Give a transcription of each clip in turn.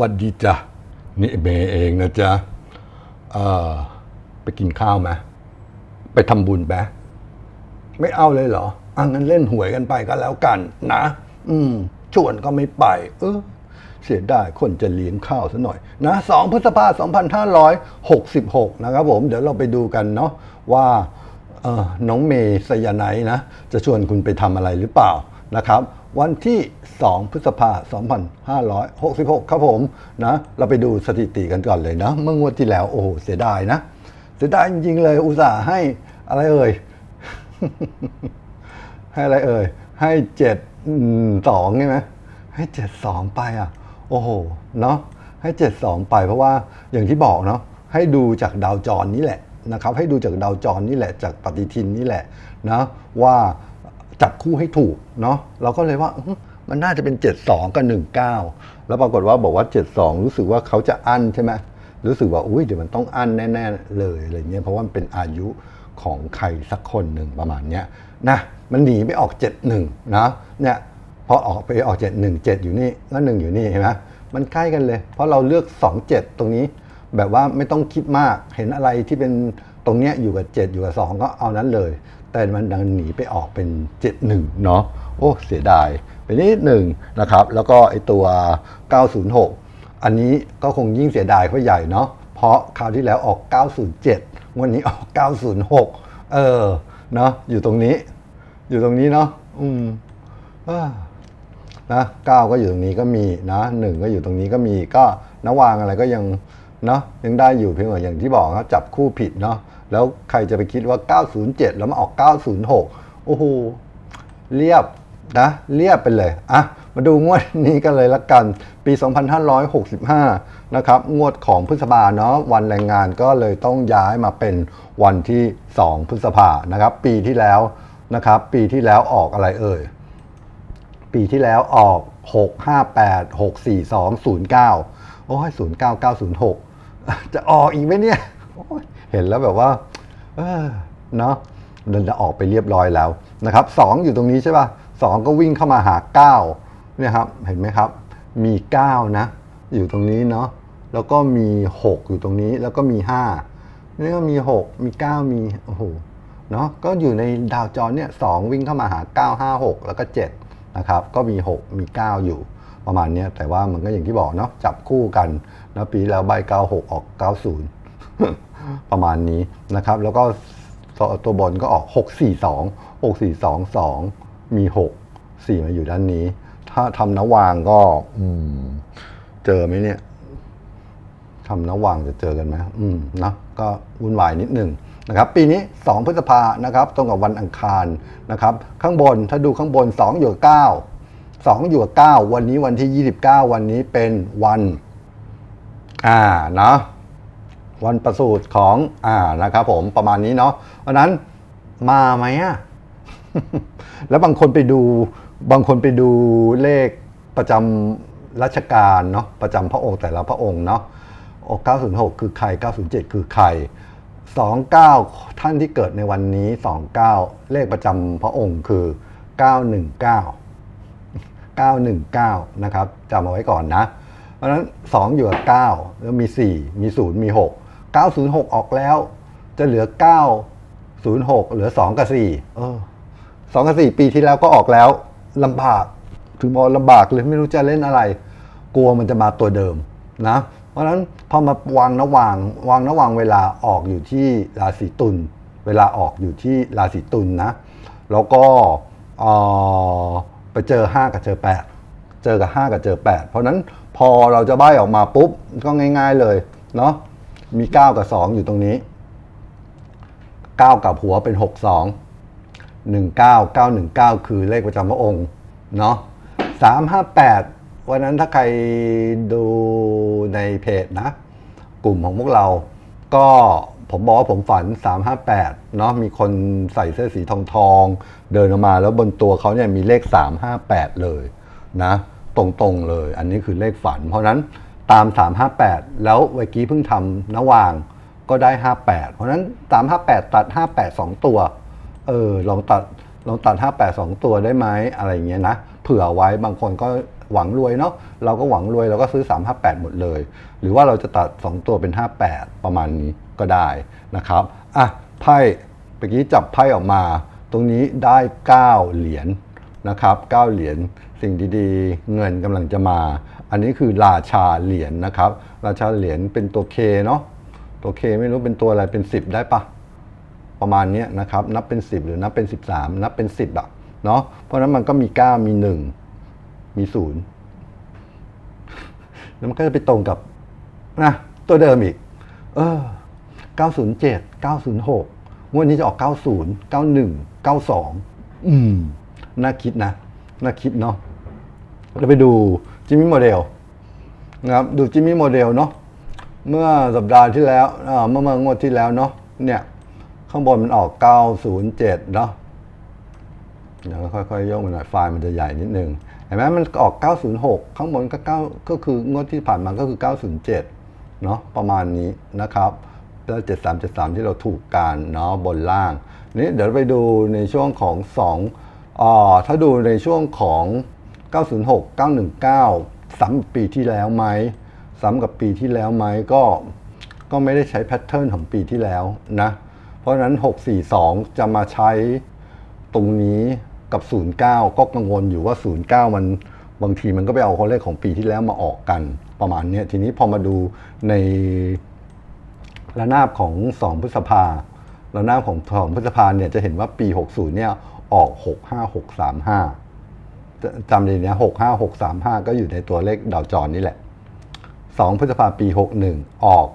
วันดีจ้ะนี่เมเองนะจ๊ะเออไปกินข้าวไหมไปทำบุญไหมไม่เอาเลยเหรออะงั้นเล่นหวยกันไปก็แล้วกัน นะ อืม ชวนก็ไม่ไป เออ เสียดายคนจะเลี้ยงข้าวซะหน่อย นะสองพฤษภาสองพันห้าร้อยหกสิบหกนะครับผม เดี๋ยวเราไปดูกันเนาะว่าเออน้องเมย์สยาไนท์นะ จะชวนคุณไปทำอะไรหรือเปล่านะครับ วันที่ 2 พฤษภา2566 ครับผมนะ เราไปดูสถิติกันก่อนเลยนะ เมื่องวดที่แล้ว โอ้โห เสียดายนะ เสียดายจริงๆเลย อุตส่าห์ให้อะไรเอ่ย ให้อะไรเอ่ย ให้เจ็ดสองใช่ไหมให้เจ็ดสองไปอะ โอ้โห เนาะให้เจ็ดสองไปเพราะว่าอย่างที่บอกเนาะ ให้ดูจากดาวจรนี่แหละนะครับ ให้ดูจากดาวจรนี่แหละ จากปฏิทินนี่แหละนะว่า จับคู่ให้ถูกเนาะเราก็เลยว่ามันน่าจะเป็น 72 กับ 19 แล้วปรากฏว่าบอกว่า 72 รู้สึกว่าเขาจะอั้นใช่ไหมรู้สึกว่าอุ้ยเดี๋ยวมันต้องอั้นแน่ๆเลยอะไรเงี้ยเพราะว่ามันเป็นอายุของใครสักคนหนึ่งประมาณเนี้ยนะมันหนีไปออก 71 นะเนี่ยพอออกไปออก 71 7 อยู่นี่แล้ว1อยู่นี่เห็นไหมมันใกล้กันเลย เพราะเราเลือก 27 ตรงนี้ แบบว่าไม่ต้องคิดมากเห็นอะไรที่เป็นตรงเนี้ยอยู่กับ 7 อยู่กับ 2 ก็เอานั้นเลย แต่มันดันหนีไปออกเป็น 71 เนาะโอ้เสียดายไปนิดหนึ่งนะครับ แล้วก็ไอตัว 906 อันนี้ก็คงยิ่งเสียดายเขาใหญ่เนาะเพราะคราวที่แล้วออก 907 วันนี้ออก 906 เออเนาะอยู่ตรงนี้ อยู่ตรงนี้เนาะอืมนะเก้าก็อยู่ตรงนี้ก็มีนะหนึ่งก็อยู่ตรงนี้ก็มีก็นวางอะไรก็ยังเนาะยังได้อยู่เพียงแต่อย่างที่บอกครับจับคู่ผิดเนาะ แล้วใครจะไปคิดว่า 907 แล้วมาออก 906 โอ้โห เรียบนะ เรียบไปเลย อะ มาดูงวดนี้กันเลยละกัน ปี 2565 นะครับ งวดของพฤษภาเนาะ วันแรงงานก็เลยต้องย้ายมาเป็นวันที่ 2 พฤษภานะครับ ปีที่แล้วนะครับ ปีที่แล้วออกอะไรเอ่ย ปีที่แล้วออก 6 5 8 6 4 2 0 9 โอ้ย 0 9 9 0 6 จะออกอีกไหมเนี่ยโอ้ย เห็นแล้วแบบว่า เออเนาะมันจะออกไปเรียบร้อยแล้วนะครับ2อยู่ตรงนี้ใช่ป่ะ2ก็วิ่งเข้ามาหา9เนี่ยครับเห็นไหมครับ มี9นะ อยู่ตรงนี้เนาะแล้วก็มี6อยู่ตรงนี้แล้วก็มี5นี่ก็มี6มี9มีโอ้โหเนาะก็อยู่ในดาวจรเนี่ยสวิ่งเข้ามาหา9 5 6แล้วก็7นะครับก็มี6มี9อยู่ประมาณนี้แต่ว่ามันก็อย่างที่บอกเนาะจับคู่กันนะปีแล้วใบ96 ออก 90 ประมาณนี้นะครับ แล้วก็ตัวบนก็ออก 642 6422 มี 6 4 มาอยู่ด้านนี้ ถ้าทำนวางก็เจอไหมเนี่ยทำนวางจะเจอกันไหมอืมนะก็วุ่นวายนิดหนึ่งนะครับ ปีนี้ 2 พฤษภานะครับ ตรงกับวันอังคารนะครับ ข้างบนถ้าดูข้างบน 2 อยู่กับ9 2อยู่กับ9วันนี้วันที่ 29 วันนี้เป็นวัน อ่านะ วันประสูติของอ่านะครับผมประมาณนี้เนาะเพราะนั้นมาไหมอะแล้วบางคนไปดูบางคนไปดูเลขประจำรัชกาลเนาะประจำพระองค์แต่ละพระองค์เนาะอ้906 คือใคร 907 คือใคร 29 ท่านที่เกิดในวันนี้ 29 เลขประจำพระองค์คือ 919 919 นะครับจำเอาไว้ก่อนนะ เพราะฉะนั้น 2 อยู่กับ 9 แล้วมี 4 มี 0 มี 6 906 ออกแล้ว จะเหลือ 906 เหลือ 2 กับ4เออสองกับสี่ปีที่แล้วก็ออกแล้วลำบาก ถึงบอกลำบากเลยไม่รู้จะเล่นอะไร กลัวมันจะมาตัวเดิมนะ เพราะฉะนั้นพอมาวางนะวาง วางนะวางเวลาออกอยู่ที่ราศีตุลเวลาออกอยู่ที่ราศีตุลนะแล้วก็เอ่อไปเจอ 5 กับเจอ 8 เจอกับ 5 กับเจอ 8 เพราะฉะนั้นพอเราจะใบ้ออกมาปุ๊บ ก็ง่าย ๆเลยเนาะ มี9กับ2อยู่ตรงนี้9กับหัวเป็น6 2 19919คือเลขประจำพระองค์เนาะ358วันนั้นถ้าใครดูในเพจนะ กลุ่มของพวกเรา ก็ผมบอกว่าผมฝัน 358 เนาะมีคนใส่เสื้อสีทองทอง เดินออกมาแล้วบนตัวเขาเนี่ยมีเลข 358 เลยนะ ตรงๆเลย อันนี้คือเลขฝัน เพราะนั้น ตาม 358 แล้วเมื่อกี้เพิ่งทำนวางก็ได้ 58 เพราะนั้น 358 ตัด 58 2 ตัว เออลองตัดลองตัด 58 2 ตัวได้ไหมอะไรเงี้ยนะ เผื่อไว้บางคนก็หวังรวยเนาะเราก็หวังรวยเราก็ซื้อ 358 หมดเลย หรือว่าเราจะตัด 2 ตัวเป็น 58 ประมาณนี้ก็ได้นะครับอะไพ่เมื่อกี้จับไพ่ออกมา ตรงนี้ได้ 9 เหรียญ นะครับ9เหรียญสิ่งดีๆ เงินกำลังจะมา อันนี้คือราชาเหรียญนะครับ ราชาเหรียญเป็นตัวเคเนาะตัวเคไม่รู้เป็นตัวอะไรเป็น 10 ได้ปะประมาณนี้นะครับนับเป็น 10 หรือนับเป็น 13 นับเป็น 10อะเนาะเพราะฉะนั้นมันก็มี 9 มี 1 มี 0 แล้วมันก็จะไปตรงกับนะตัวเดิมอีก เออ 907 906 งวดนี้จะออก 90 91 92 อืม น่าคิดนะ น่าคิดเนาะเราไปดูจิมมี่โมเดลนะครับดูจิมมี่โมเดลเนาะเมื่อสัปดาห์ที่แล้วเมื่อเมื่องวดที่แล้วเนาะเนี่ยข้างบนมันออก 907 เนาะเดี๋ยวค่อยๆโยกมันหน่อยไฟล์มันจะใหญ่นิดนึงเห็นไหมมันออก 906 ข้างบนก็ 9 ก็คืองวดที่ผ่านมาก็คือ 907 เนาะประมาณนี้นะครับแล้ว7373 ที่เราถูกการเนาะบนล่าง นี่เดี๋ยวไปดูในช่วงของ 2 อ่าถ้าดูในช่วงของ 906 919 ซ้ำกับปีที่แล้วไหมซ้ำกับปีที่แล้วไหมก็ก็ไม่ได้ใช้แพทเทิร์นของปีที่แล้วนะ เพราะนั้น 642 จะมาใช้ตรงนี้กับ 09 ก็กังวลอยู่ว่า 09 มันบางทีมันก็ไปเอาเขาเลขของปีที่แล้วมาออกกันประมาณนี้ทีนี้พอมาดูในระนาบของ 2 พฤษภาระนาบของ2พฤษภาเนี่ยจะเห็นว่าปี 60 เนี่ย ออก 65635จำเลยนะ65635 ก็อยู่ในตัวเลขดาวจรนี่แหละ 2 พฤษภาปี 61 ออก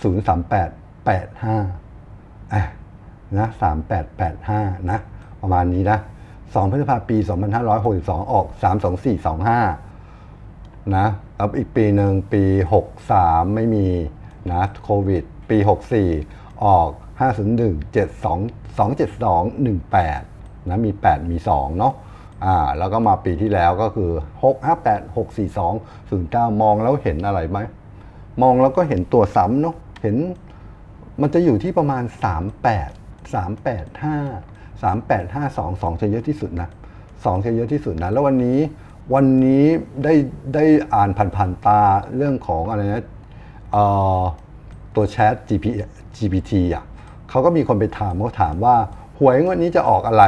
03885อะนะ3885 นะ ประมาณนี้นะ 2 พฤษภาปี 2562 ออก 32425 นะแล้วอีกปีหนึ่งปี 63 ไม่มีนะโควิด ปี 64 ออก 501 72 272 18 นะมี 8 มี 2 เนาะอ่าแล้วก็มาปีที่แล้วก็คือ 6 5 8 6 4 2 0 9 มองแล้วเห็นอะไรไหม มองแล้วก็เห็นตัวซ้ำเนาะเห็นมันจะอยู่ที่ประมาณ 38 385 3852 2จะเยอะที่สุดนะ2จะเยอะที่สุดนะ แล้ววันนี้วันนี้ได้ได้อ่านผ่านๆตาเรื่องของอะไรนะเอ่อตัวแชท GP GPT อะเขาก็มีคนไปถามเขาถามว่าหวยงวดนี้จะออกอะไร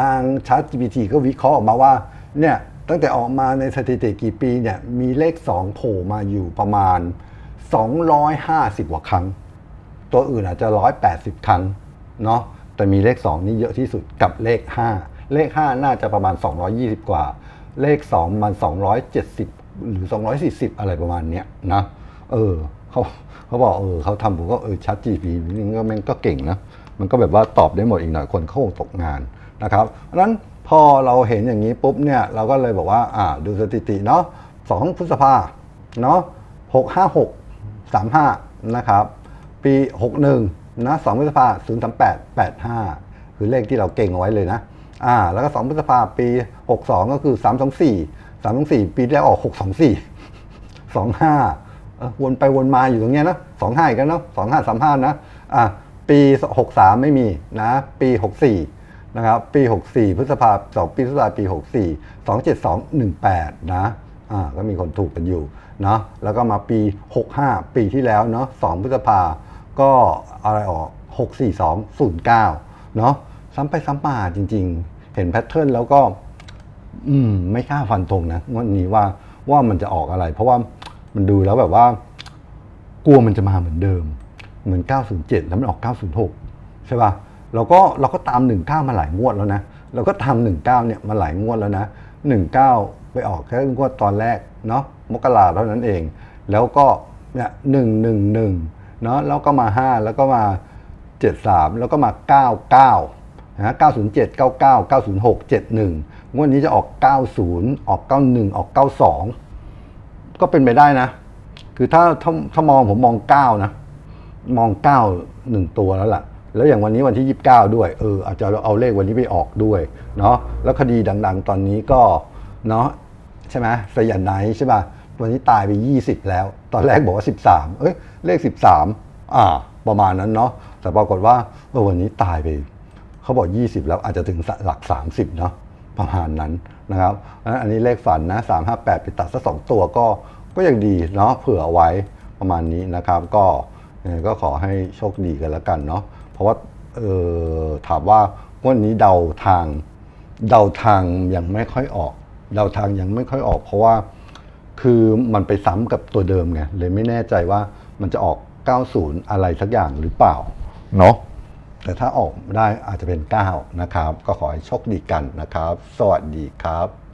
นาง Chat GPT ก็วิเคราะห์ออกมาว่าเนี่ยตั้งแต่ออกมาในสถิติกี่ปีเนี่ยมีเลข 2 โผล่มาอยู่ประมาณ 250 กว่าครั้ง ตัวอื่นอาจจะ 180 ครั้งเนาะแต่มีเลข 2 นี่เยอะที่สุดกับเลข 5 เลข 5 น่าจะประมาณ 220 กว่า เลข 2 มัน 270 หรือ 240 อะไรประมาณเนี้ยนะเออเขาเขาบอกเออเขาทำผมก็เออชัด GP นี่ก็แม่งก็เก่งนะมันก็แบบว่าตอบได้หมดอีกหน่อยคนเขาคงตกงาน นะครับเพราะนั้นพอเราเห็นอย่างนี้ปุ๊บเนี่ยเราก็เลยบอกว่าอ่าดูสถิติเนาะ2พฤษภาเนาะ656 35นะครับ ปี61นะ2พฤษภา038 85คือเลขที่เราเก่งเอาไว้เลยนะอ่าแล้วก็2พฤษภาปี62ก็คือ324 324ปีที่แล้วออก624 25เออวนไปวนมาอยู่ตรงเนี้ยนะ25อีกแล้วเนาะ25 35นะอ่าปี63ไม่มีนะ ปี64 นะครับปี 64 พฤษภา2ปีพฤษภาปี 64 27218 นะอ่าก็มีคนถูกกันอยู่เนาะแล้วก็มาปี 65 ปีที่แล้วเนาะ2พฤษภาก็อะไรออก 64209 เนาะซ้ำไปซ้ำมาจริง ๆ เห็นแพทเทิร์นแล้วก็ อืม ไม่กล้าฟันธงนะงวันนี้ว่าว่ามันจะออกอะไร เพราะว่ามันดูแล้วแบบว่า กลัวมันจะมาเหมือนเดิม เหมือน 907 แล้วมันออก 906 ใช่ป่ะ เราก็เราก็ตาม19มาหลายงวดแล้วนะเราก็ทำ19เนี่ยมาหลายงวดแล้วนะ19ไปออกแค่งวดตอนแรกเนาะมกราเท่านั้นเอง แล้วก็เนี่ย111เนาะแล้วก็มา5แล้วก็มา73แล้วก็มา99นะ907 99 906 71 งวดนี้จะออก 90 ออก 91 ออก 92 ก็เป็นไปได้นะ คือถ้าถ้าถ้ามองผมมอง 9 นะ มอง 9 1 ตัวแล้วล่ะ แล้วอย่างวันนี้วันที่ 29 ด้วย เอออาจจะเอาเลขวันนี้ไปออกด้วยเนาะแล้วคดีดัง ๆ ตอนนี้ก็เนาะใช่ไหมสยันไนใช่ป่ะวันนี้ตายไป 20 แล้ว ตอนแรกบอกว่า 13 เอ้ยเลข 13 อ่า ประมาณนั้นเนาะแต่ปรากฏว่าเออวันนี้ตายไปเขาบอก 20 แล้วอาจจะถึงหลัก 30 เนาะประมาณนั้นนะครับอันนี้เลขฝันนะ358ไปตัดสักสองตัวก็ก็ยังดีเนาะเผื่อเอาไว้ประมาณนี้นะครับ ก็ก็ขอให้โชคดีกันแล้วกันเนาะ เพราะว่าเออถามว่าวันนี้เดาทางเดาทางยังไม่ค่อยออก เดาทางยังไม่ค่อยออก เพราะว่าคือมันไปซ้ำกับตัวเดิมไงเลยไม่แน่ใจว่ามันจะออก 90 อะไรสักอย่างหรือเปล่าเนาะแต่ถ้าออกได้อาจจะเป็น 9 นะครับ ก็ขอให้โชคดีกันนะครับ สวัสดีครับ